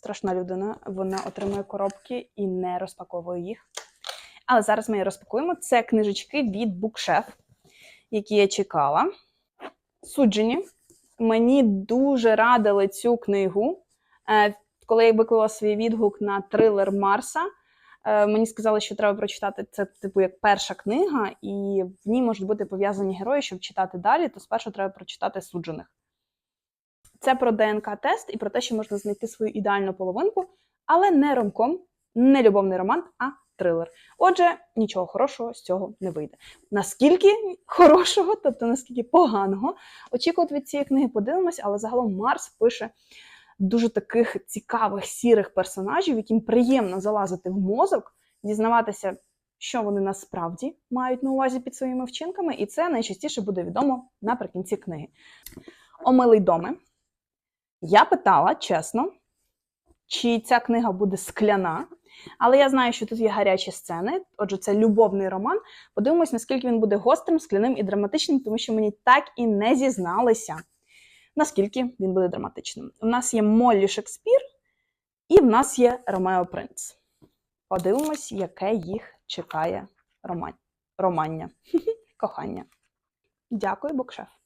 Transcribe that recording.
страшна людина. Вона отримує коробки і не розпаковує їх. Але зараз ми її розпакуємо. Це книжечки від Bookchef, які я чекала. Суджені. Мені дуже радили цю книгу. Е, Коли я виклала свій відгук на трилер Марса, е, мені сказали, що треба прочитати це, типу, як перша книга, і в ній можуть бути пов'язані герої, щоб читати далі, то спершу треба прочитати суджених. Це про ДНК-тест і про те, що можна знайти свою ідеальну половинку, але не ромком, не любовний роман, а трилер. Отже, нічого хорошого з цього не вийде. Наскільки хорошого, тобто наскільки поганого, очікувати від цієї книги подивимось, але загалом Марс пише дуже таких цікавих сірих персонажів, яким приємно залазити в мозок, дізнаватися, що вони насправді мають на увазі під своїми вчинками, і це найчастіше буде відомо наприкінці книги. Омилий доми. Я питала чесно, чи ця книга буде скляна, але я знаю, що тут є гарячі сцени. Отже, це любовний роман. Подивимось, наскільки він буде гострим, скляним і драматичним, тому що мені так і не зізналися, наскільки він буде драматичним. У нас є Моллі Шекспір, і в нас є Ромео Принц. Подивимось, яке їх чекає роман... романня. Кохання. Дякую, букшеф.